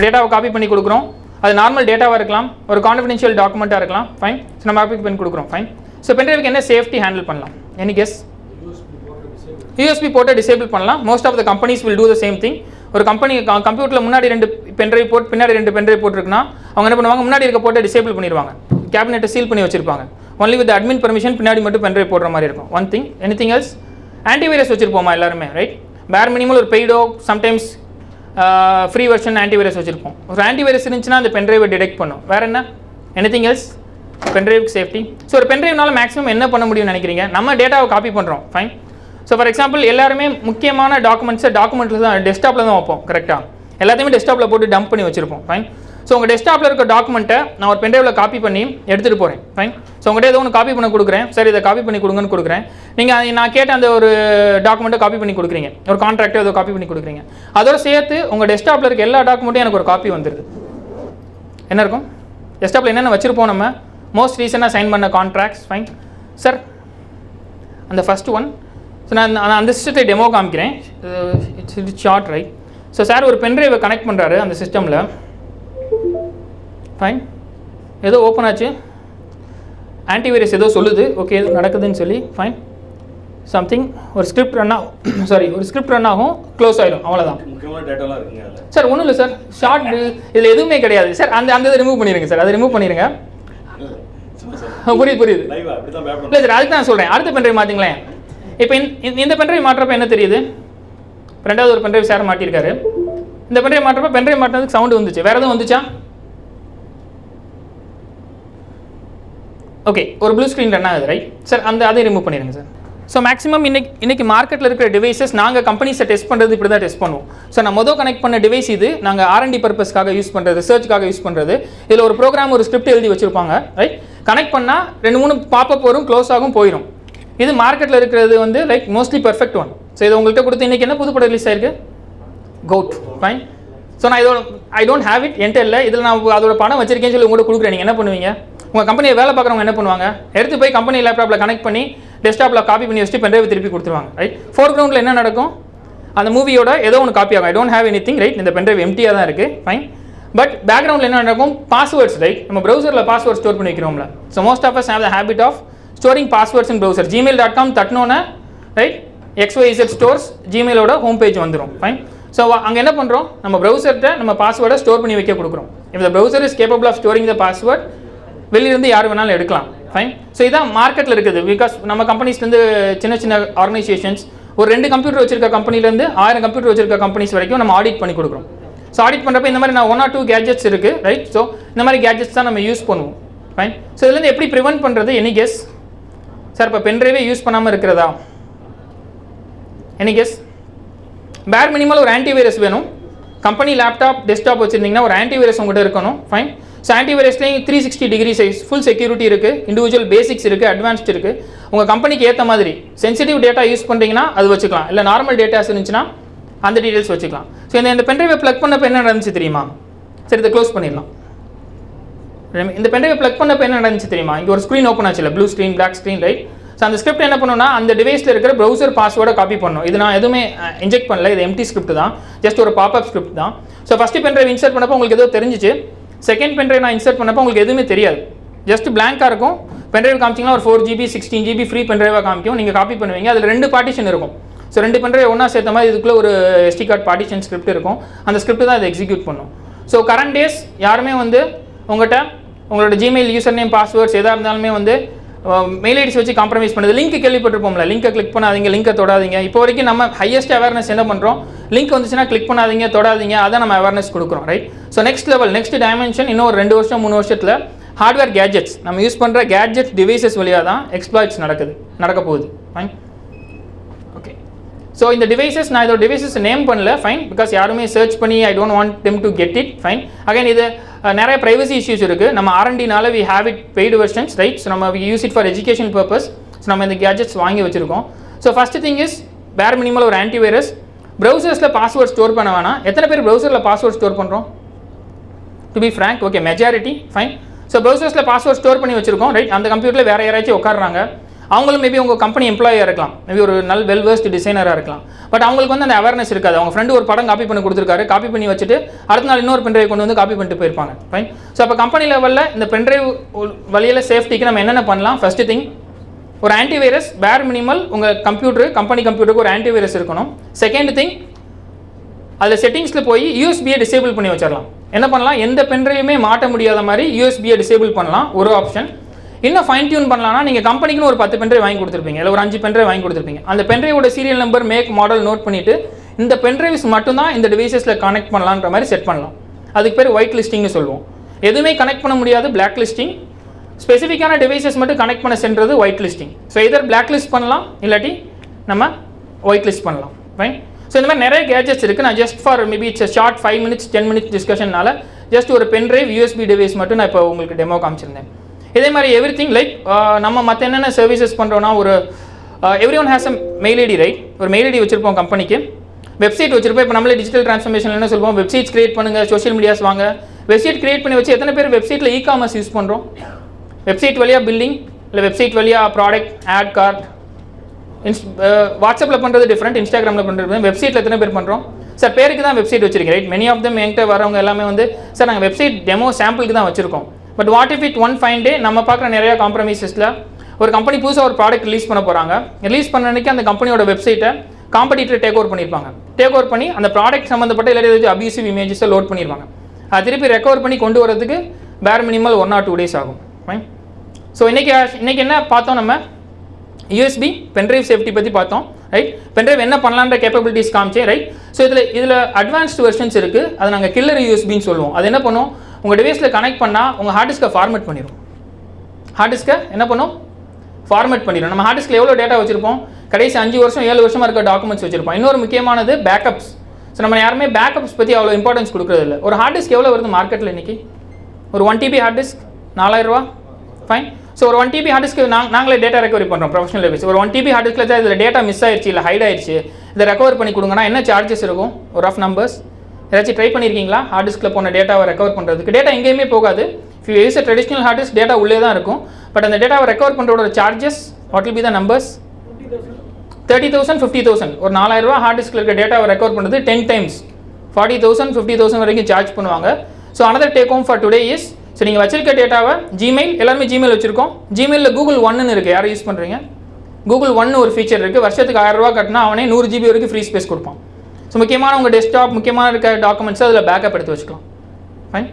ஒரு டேட்டாவை காப்பி பண்ணி கொடுக்குறோம். அது நார்மல் டேட்டாவாக இருக்கலாம். ஒரு கான்ஃபிடென்ஷியல் டாக்குமெண்ட்டாக இருக்கலாம். ஃபைன் ஸோ நம்ம காப்பி பண்ணி கொடுக்குறோம். ஃபைன் ஸோ பென்ட்ரைவுக்கு என்ன சேஃப்டி ஹேண்டில் பண்ணலாம்? எனி கெஸ் யூஎஸ்பி போட்டு டிசேபிள் பண்ணலாம். Most of the companies will do the same thing ஒரு கம்பெனி கம்ப்யூட்டரில் முன்னாடி ரெண்டு பென்ட்ரைவ் போட்டு பின்னாடி ரெண்டு பென்ட்ரைவ் போட்டிருக்குன்னா அவங்க என்ன பண்ணுவாங்க? முன்னாடி இருக்க போட்டு டிசேபிள் பண்ணிடுவாங்க. கேபினெட்டை சீல் பண்ணி வச்சிருப்பாங்க. ஒன்லி வித் அட்மின் பர்மிஷன் பின்னாடி மட்டும் பென்ட்ரைவ் போடுற மாதிரி இருக்கும். One thing any thing else antivirus வச்சிருப்போமா எல்லாருமே ரைட் பேர் மினிமம் ஒரு பெய்டோ சம்டைம்ஸ் ஃப்ரீ வெர்ஷன் ஆன்டிவைரஸ் வச்சுருப்போம். ஒரு ஆன்டிவைரஸ் இருந்துச்சுன்னா அந்த பென்ட்ரைவை டிடெக்ட் பண்ணும். வேறு என்ன? எனிதிங் எல்ஸ் பென்ட்ரைவுக்கு சேஃப்டி ஸோ ஒரு பென்ட்ரைவ்னால மேக்ஸிமம் என்ன பண்ண முடியும்னு நினைக்கிறீங்க? நம்ம டேட்டாவை காப்பி பண்ணுறோம் ஃபைன் ஸோ ஃபார் எக்ஸாம்பிள் எல்லாருமே முக்கியமான டாக்குமெண்ட்ஸை டாக்குமெண்ட்டில் தான் டெஸ்க்டாப்பில் தான் வைப்போம். கரெக்டாக எல்லாத்தையுமே டெஸ்க்டாப்பில் போட்டு டம்ப் பண்ணி வச்சிருப்போம். ஃபைன் ஸோ உங்கள் டெஸ்க்டாப்பில் இருக்க டாக்குமெண்ட்டை நான் ஒரு பென்ட்ரைவில் காப்பி பண்ணி எடுத்துகிட்டு போகிறேன் ஃபைன் ஸோ உங்கள்கிட்ட ஏதோ ஒன்று காப்பி பண்ண கொடுக்குறேன். சரி இதை காப்பி பண்ணி கொடுங்கன்னு கொடுக்குறேன். நீங்கள் நான் கேட்ட அந்த ஒரு டாக்குமெண்ட்டை காப்பி பண்ணி கொடுக்குறீங்க. ஒரு கான்ட்ராக்டை ஏதோ காப்பி பண்ணி கொடுக்குறீங்க. அதோட சேர்த்து உங்கள் டெஸ்க்டாப்பில் இருக்க எல்லா டாக்குமெண்ட்டும் எனக்கு ஒரு காப்பி வந்துடுது என்ன இருக்கும்? டெஸ்க்டாப்பில் என்னென்ன வச்சுருப்போம் நம்ம? மோஸ்ட் ரீசெண்டாக சைன் பண்ண கான்ட்ராக்ட்ஸ் ஃபைன் சார் அந்த ஃபர்ஸ்ட் ஒன் ஸோ நான் அந்த- அந்த சிஸ்டத்தை டெமோ காமிக்கிறேன். It's it's short right so sir ஒரு பென்ட்ரைவை கனெக்ட் பண்ணுறாரு அந்த சிஸ்டமில் ஃபைன் ஏதோ ஓப்பன் ஆச்சு. ஆன்டிவைரஸ் ஏதோ சொல்லுது. ஓகே ஏதோ நடக்குதுன்னு சொல்லி. ஃபைன் சம்திங் ஒரு ஸ்கிரிப்ட் ரன் ஆகும். சாரி ஒரு ஸ்கிரிப்ட் ரன் ஆகும். க்ளோஸ் ஆகிடும் அவ்வளோதான் சார் ஒன்றும் இல்லை சார் ஷார்ட் இதில் எதுவுமே கிடையாது. சார் அந்த அந்த இதை ரிமூவ் பண்ணிடுங்க சார் அதை ரிமூவ் பண்ணிடுங்க புரியுது புரியுது. இல்லை சார் அதுக்கு நான் சொல்கிறேன் அடுத்த பென்ட்ரைவ் மாற்றிங்களேன் இப்போ இந்த- இந்த பென்ட்ரைவ் மாட்டுறப்ப என்ன தெரியுது? ரெண்டாவது ஒரு பென்ட்ரைவ் சார் மாட்டியிருக்காரு இந்த பென்ட்ரைவ் மாட்டுறப்ப பென்ட்ரைவ் மாட்டினதுக்கு சவுண்டு வந்துச்சு. வேறு எதுவும் வந்துச்சா? ஓகே ஒரு ப்ளூ ஸ்க்ரீன் ரன் ஆகுது ரைட் சார் அந்த அதை ரிமூவ் பண்ணிடுங்க சார் ஸோ மேக்ஸிமம் இன்னைக்கு இன்னைக்கு மார்க்கெட்டில் இருக்கிற டிவைசஸ் நாங்கள் கம்பெனிஸை டெஸ்ட் பண்ணுறது இப்படி தான் டெஸ்ட் பண்ணுவோம். ஸோ நான் மொதல் கனெக்ட் பண்ண டிவைஸ் இது நாங்கள் ஆர்என்டி பர்பஸ்க்காக யூஸ் பண்ணுறது ரிசர்ச்க்காக யூஸ் பண்ணுறது இதில் ஒரு ப்ரோக்ராம் ஒரு ஸ்கிரிப்ட் எழுதி வச்சிருப்பாங்க ரைட் கனெக்ட் பண்ணால் ரெண்டு மூணு பாப்பப் வரும் க்ளோஸ் ஆகும் போயிடும் இது மார்க்கெட்டில் இருக்கிறது வந்து like mostly perfect one so இது உங்கள்கிட்ட கொடுத்து இன்னைக்கு என்ன புதுப்பட ரிலீஸ் ஆயிருக்கு? கோட் ஃபைன் ஸோ நான் இதோட ஐ டோன்ட் ஹேவ் இட் என்கிட்ட இல்லை. இதில் நான் அதோட பணம் வச்சிருக்கேன்னு சொல்லி உங்கள்கிட்ட கொடுக்குறேன். நீங்கள் என்ன பண்ணுவீங்க? உங்கள் கம்பெனியை வேலை பார்க்குறவங்க என்ன பண்ணுவாங்க? எடுத்து போய் கம்பெனி லேப்டாப்பில் கனெக்ட் பண்ணி டெஸ்க்டாப்பில் காப்பி பண்ணி வச்சுட்டு பென்ட்ரைவ் திருப்பி கொடுத்துருவாங்க. ரைட் ஃபோர் கிரவுண்டில் என்ன நடக்கும்? அந்த மூவியோட ஏதோ ஒன்று காப்பி ஆகும். I don't have any thing right இந்த பென்ட்ரைவ் எம்டியாக தான் இருக்குது ஃபைன் பட் பேக்ரவுண்டில் என்ன நடக்கும்? பாஸ்வேர்ட்ஸ் ரைட் நம்ம ப்ரௌசரில் பாஸ்வேர்ட் ஸ்டோர் பண்ணி வைக்கிறோம்ல. So most of us have the habit of storing passwords in browser Gmail dot com தட்டினோன்னே right XYZ stores ஜிமெயிலோட ஹோம் பேஜ் வந்துடும் ஃபைன் ஸோ அங்கே என்ன பண்ணுறோம் நம்ம ப்ரௌசர்கிட்ட நம்ம பாஸ்வேர்டை ஸ்டோர் பண்ணி வைக்க கொடுக்குறோம். If the browser is capable of storing the password வெளியிலேருந்து யார் வேணாலும் எடுக்கலாம். ஃபைன் ஸோ இதான் மார்க்கெட்டில் இருக்குது. பிகாஸ் நம்ம கம்பெனிஸ்லேருந்து சின்ன சின்ன ஆர்கனைசேஷன்ஸ் ஒரு ரெண்டு கம்ப்யூட்டர் வச்சிருக்க கம்பெனிலேருந்து ஆயிரம் கம்ப்யூட்டர் வச்சிருக்க கம்பெனிஸ் வரைக்கும் நம்ம ஆடிட் பண்ணி கொடுக்குறோம். ஸோ ஆடிட் பண்ணுறப்ப இந்த மாதிரி நான் ஒன் ஆர் டூ கேஜெட்ஸ் இருக்குது ரைட் ஸோ இந்த மாதிரி கேஜெட்ஸ் தான் நம்ம யூஸ் பண்ணுவோம். ஃபைன் ஸோ இதுலேருந்து எப்படி ப்ரிவென்ட் பண்ணுறது எனி கெஸ் சார் இப்போ பென்ட்ரைவே யூஸ் பண்ணாமல் இருக்கிறதா? எனி கெஸ் பேர் மினிமல் ஒரு ஆன்டிவைரஸ் வேணும். கம்பெனி லேப்டாப் டெஸ்க்டாப் வச்சுருந்தீங்கன்னா ஒரு ஆன்டிவைரஸ் உங்கள்கிட்ட இருக்கணும். Fine so ஆன்டிவைரஸ்லேயும் three sixty degree size full security இருக்குது இண்டிவிஜுவல் பேசிக்ஸ் இருக்குது அட்வான்ஸ்ட் இருக்குது உங்கள் கம்பெனிக்கு ஏற்ற மாதிரி சென்சிட்டிவ் டேட்டா யூஸ் பண்ணுறீங்கன்னா அது வச்சுக்கலாம். இல்லை நார்மல் டேட்டாஸ் இருந்துச்சுன்னா அந்த டீட்டெயில்ஸ் வச்சுக்கலாம். ஸோ இந்த இந்த பென்ட்ரைவை ப்ளக் பண்ணப்போ என்ன நடந்துச்சு தெரியுமா? சரி இதை க்ளோஸ் பண்ணிடலாம். இந்த பென்ட்ரைவை ப்ளக் பண்ணப்போ என்ன நடந்துச்சு தெரியுமா? இங்கே ஒரு ஸ்க்ரீன் ஓப்பன் ஆச்சுல blue screen black screen right so அந்த ஸ்கிரிப்ட் என்ன பண்ணுன்னா அந்த டிவைஸில் இருக்கிற ப்ரௌசர் பாஸ்வேர்டை காப்பி பண்ணும். இது நான் எதுவுமே இன்ஜெக்ட் பண்ணல. இது எம்டி ஸ்கிரிப்ட் தான். ஜஸ்ட் ஒரு பாப்அப் ஸ்கிரிப்ட் தான். ஸோ ஃபஸ்ட்டு பென்ட்ரைவ் இன்சர்ட் பண்ணப்போ உங்களுக்கு ஏதோ தெரிஞ்சிச்சு. செகண்ட் பென்ட்ரைவ் நான் இன்சர்ட் பண்ணப்போ உங்களுக்கு எதுவுமே தெரியாது. ஜஸ்ட் பிளாங்காக இருக்கும். பென்ட்ரைவ் காமிச்சிங்கன்னா ஒரு four GB sixteen GB free பென்ட்ரைவாக காமிக்கும். நீங்கள் காப்பி பண்ணுவீங்க. அதில் ரெண்டு பார்ட்டிஷன் இருக்கும். ஸோ ரெண்டு பென்ட்ரைவ் ஒன்றா சேர்த்த மாதிரி இதுக்குள்ளே ஒரு எஸ்டி கார்டு பார்ட்டிஷன் ஸ்கிரிப்ட் இருக்கும். அந்த ஸ்கிரிப்ட் தான் இதை எக்ஸிக்யூட் பண்ணும். ஸோ கரண்ட் டேஸ் யாருமே வந்து உங்கள்கிட்ட உங்களோட ஜிமெயில் யூசர் நேம் பாஸ்வேர்ட்ஸ் எதாக இருந்தாலுமே வந்து மெயில் ஐடிஸ் வச்சு காம்ப்ரமைஸ் பண்ணுது. லிங்க் கேள்விப்பட்டிருப்போம்ல. லிங்கை கிளிக் பண்ணாதீங்க லிங்கை தொடாதீங்க. இப்போ வரைக்கும் நம்ம ஹையஸ்ட் அவேர்னஸ் என்ன பண்ணுறோம் லிங்க் வந்துச்சுன்னா கிளிக் பண்ணாதீங்க தொடாதீங்க. அதை நம்ம அவேர்னஸ் கொடுக்குறோம் right so next level next dimension இன்னும் ஒரு ரெண்டு வருஷம் மூணு வருஷத்தில் ஹார்ட்வேர் கேஜெட்ஸ் நம்ம யூஸ் பண்ணுற கேட்ஜெட் டிவைசஸ் வழியாக தான் எக்ஸ்ப்ளாய்ட்ஸ் நடக்குது நடக்க போகுது. ஃபைன் ஓகே ஸோ இந்த டிவைசஸ் நான் இதோட டிவைசஸ் நேம் பண்ணல. ஃபைன் பிகாஸ் யாருமே சர்ச் பண்ணி I don't want them to get it fine again இது நிறைய ப்ரைவசி இஷ்யூஸ் இருக்குது நம்ம ஆர்என்டினால we have it paid versions right so நம்ம use it for education purpose so நம்ம இந்த கேஜெட்ஸ் வாங்கி வச்சுருக்கோம். So first thing is bare minimal ஒரு ஆன்டிவைரஸ் ப்ரௌசர்ஸில் பாஸ்வேர்ட் ஸ்டோர் பண்ண வேணாம். எத்தனை பேர் ப்ரௌசரில் பாஸ்வேர்ட் ஸ்டோர் பண்ணுறோம் to be frank okay majority fine so ப்ரௌசர்ஸில் password store பண்ணி வச்சுருக்கோம் ரைட் அந்த கம்ப்யூட்டரில் வேறு யாராச்சும் உட்காடுறாங்க அவங்களும் மேபி உங்கள் கம்பெனி எம்ப்ளாயாக இருக்கலாம். மேபி ஒரு நல்ல வெல் வேர்ஸ்ட் டிசைனராக இருக்கலாம். பட் அவங்களுக்கு வந்து அந்த அவேர்னஸ் இருக்காது. அவங்க ஃப்ரெண்டு ஒரு படம் காப்பி பண்ணி கொடுத்துருக்காரு. காப்பி பண்ணி வச்சுட்டு அடுத்த நாள் இன்னொரு பென்ட்ரைவ் கொண்டு வந்து காப்பி பண்ணிட்டு போயிருப்பாங்க. ஃபைன் ஸோ அப்போ கம்பெனி லெவலில் இந்த பென்ட்ரைவ் வழியில் சேஃப்டிக்கு நம்ம என்னென்ன பண்ணலாம்? ஃபஸ்ட்டு திங் ஒரு ஆன்டிவைரஸ் பேர் மினிமல் உங்கள் கம்ப்யூட்டர் கம்பெனி கம்ப்யூட்டருக்கு ஒரு ஆன்டிவைரஸ் இருக்கணும். செகண்ட் திங் அதில் செட்டிங்ஸில் போய் யூஎஸ்பியை டிசேபிள் பண்ணி வச்சிடலாம் என்ன பண்ணலாம்? எந்த பென்ட்ரைவுமே மாட்ட முடியாத மாதிரி யூஎஸ்பியை டிசேபிள் பண்ணலாம். ஒரு ஆப்ஷன் இன்னும் ஃபைன் டியூன் பண்ணலாம்னா நீங்கள் கம்பெனிக்குன்னு ஒரு பத்து பென்ட்ரைவ் வாங்கி கொடுத்துருப்பீங்க. இல்லை ஒரு அஞ்சு பென்ட்ரைவ் வாங்கி கொடுத்துருப்பீங்க. அந்த பென்ட்ரைவோட serial number make model note பண்ணிவிட்டு இந்த பென்ட்ரைவ்ஸ் மட்டும்தான் இந்த டிவைசஸில் கனெக்ட் பண்ணலான்ற மாதிரி செட் பண்ணலாம். அதுக்கு பேர் ஒயிட் லிஸ்டிங்னு சொல்லுவோம். எதுவுமே கனெக்ட் பண்ண முடியாது பிளாக் லிஸ்டிங் ஸ்பெசிஃபிக்கான டிவைசஸ் மட்டும் கனெக்ட் பண்ண சென்றது white listing so either black list பண்ணலாம் இல்லாட்டி நம்ம ஒயிட் லிஸ்ட் பண்ணலாம். ரைட் ஸோ இந்த மாதிரி நிறைய கேஜெட்ஸ் இருக்குது நான் just for maybe it's short five minutes ten minutes டிஸ்கஷனால just ஒரு பென் டிரைவ் யூஎஸ்பி டிவைஸ் மட்டும் நான் இப்போ உங்களுக்கு டெமோ காமிச்சிருந்தேன். இதே மாதிரி எவ்ரி திங் லைக் நம்ம மற்ற என்னென்ன சர்வீசஸ் பண்ணுறோன்னா ஒரு every one has a mail ID right ஒரு மெயில் ஐடி வச்சுருப்போம் கம்பெனிக்கு வெப்சைட் வச்சுருப்போம். இப்போ நம்மளே டிஜிட்டல் ட்ரான்ஸ்ஃபர்மேஷன் என்ன சொல்லுவோம்? வெப்சைட்ஸ் கிரியேட் பண்ணுங்கள் சோஷியல் மீடியாஸ் வாங்க. வெப்சைட் கிரியேட் பண்ணி வச்சு எத்தனை பேர் வெப்சைட்டில் இ காமர்ஸ் யூஸ் பண்ணுறோம் வெப்சைட் வழியாக பில்லிங் இல்லை வெப்சைட் வழியாக ப்ராடக்ட் ஆட் கார்ட் இன்ஸ் வாட்ஸ்அப்பில் பண்ணுறது டிஃப்ரெண்ட் இன்ஸ்டாகிராமில் பண்ணுறது வெப்சைட்டில் எத்தனை பேர் பண்ணுறோம் சார் பேருக்கு தான் வெப்சைட் வச்சிருக்கேன் ரைட் மெனி ஆஃப் தம் என்கிட்ட வரவங்க எல்லாமே வந்து சார் நாங்கள் வெப்சைட் டெமோ சாம்பிளுக்கு தான் வச்சுருக்கோம். But what if it one fine day நம்ம பார்க்குற நிறையா காம்ப்ரமைசஸில் ஒரு கம்பெனி புதுசாக ஒரு ப்ராடக்ட் ரிலீஸ் பண்ண போகிறாங்க ரிலீஸ் பண்ண அன்னைக்கு அந்த கம்பெனியோட வெப்சைட்டை காம்படிட்டர் டேக் ஓவர் பண்ணியிருப்பாங்க டேக் ஓவர் பண்ணி அந்த ப்ராடக்ட் சம்மந்தப்பட்ட இல்லாட்டி ஏதாவது அபியூசிவ் இமேஜஸை லோட் பண்ணியிருப்பாங்க அது திருப்பி ரெக்கவர் பண்ணி கொண்டு வரதுக்கு பேர் minimal one or two days ஆகும். ஃபைன் ஸோ இன்றைக்கி இன்றைக்கி என்ன பார்த்தோம் நம்ம? யூஎஸ்பி பென்ட்ரைவ் சேஃப்டி பற்றி பார்த்தோம் ரைட் பென்ட்ரைவ் என்ன பண்ணலான்ற கேப்பபிலிட்டிஸ் காமிச்சேன் ரைட் ஸோ இதில் இதில் அட்வான்ஸ்டு வெர்ஷன்ஸ் இருக்குது அதை நாங்கள் கில்லர் யூஎஸ்பின்னு சொல்லுவோம். அது என்ன பண்ணுவோம் உங்கள் டிவைஸில் கனெக்ட் பண்ணால் உங்கள் ஹார்ட் டிஸ்கை ஃபார்மேட் பண்ணிடும் ஹார்ட் டிஸ்கை என்ன பண்ணும்? ஃபார்மேட் பண்ணிடும் நம்ம ஹார்ட் டிஸ்கில் எவ்வளோ டேட்டா வச்சிருப்போம்? கடைசி அஞ்சு வருஷம் ஏழு வருஷமாக இருக்க டாக்குமெண்ட்ஸ் வச்சிருப்போம். இன்னொரு முக்கியமானது பேக்கப்ஸ் ஸோ நம்ம யாருமே பேக்கப்ஸ் பற்றி அவ்வளோ இம்பார்ட்டன்ஸ் கொடுக்குறது இல்லை. ஒரு ஹார்ட் டிஸ்க் எவ்வளோ வருது மார்க்கெட்டில் இன்றைக்கி ஒரு ஒன் டிபி ஹார்ட் டிஸ்க் நாலாயிரரூவா ஃபைன் ஸோ ஒரு ஒன் டிபி ஹார்ட் டிஸ்க்கு நாங்க நாங்களே டேட்டா ரெக்கவரி பண்ணுறோம் ப்ரொஃபஷனல் லெவல்ஸ் ஒரு ஒன் டிபி ஹார்ட் டிஸ்கில் தான் இதில் டேட்டா மிஸ் ஆயிடுச்சு இல்லை ஹைட் ஆயிடுச்சு இதை ரெக்கவர் பண்ணி கொடுங்கன்னா என்ன சார்ஜஸ் இருக்கும்? ஒரு ரஃப் நம்பர்ஸ் ஏதாச்சும் ட்ரை பண்ணியிருக்கீங்களா ஹார்ட் டிஸ்கில் போன டேட்டாவை ரெக்கவர் பண்ணுறதுக்கு டேட்டா எங்கேயுமே போகாது. If you use traditional hard disk data உள்ளே தான் இருக்கும். பட் அந்த டேட்டாவை recover பண்ணுறோட charges what will be the numbers thirty thousand fifty thousand ஒரு நாலாயிரரூவா ஹார்ட் டிஸ்கில் இருக்க டேட்டாவை ரெக்கவர் பண்ணுறது ten times forty thousand fifty thousand வரைக்கும் சார்ஜ் பண்ணுவாங்க. So another take home for today is so நீங்கள் வச்சிருக்க டேட்டாவை ஜிமெயில் எல்லாருமே ஜிமெயில் வச்சுருக்கோம். ஜிமெயிலில் கூகுள் ஒன்னு இருக்குது யாரும் யூஸ் பண்ணுறீங்க கூகுள் ஒன்னு ஒரு ஃபீச்சர் இருக்குது வருஷத்துக்கு ஆயிரம் கட்டினா அவனே நூறு ஜிபி வரைக்கும் ஃப்ரீ ஸ்பேஸ் கொடுப்பான். ஸோ முக்கியமான உங்கள் டெஸ்க்டாப் முக்கியமான இருக்க டாக்குமெண்ட்ஸ் அதில் பேக்கப் எடுத்து வச்சுக்கலாம். ஃபைன்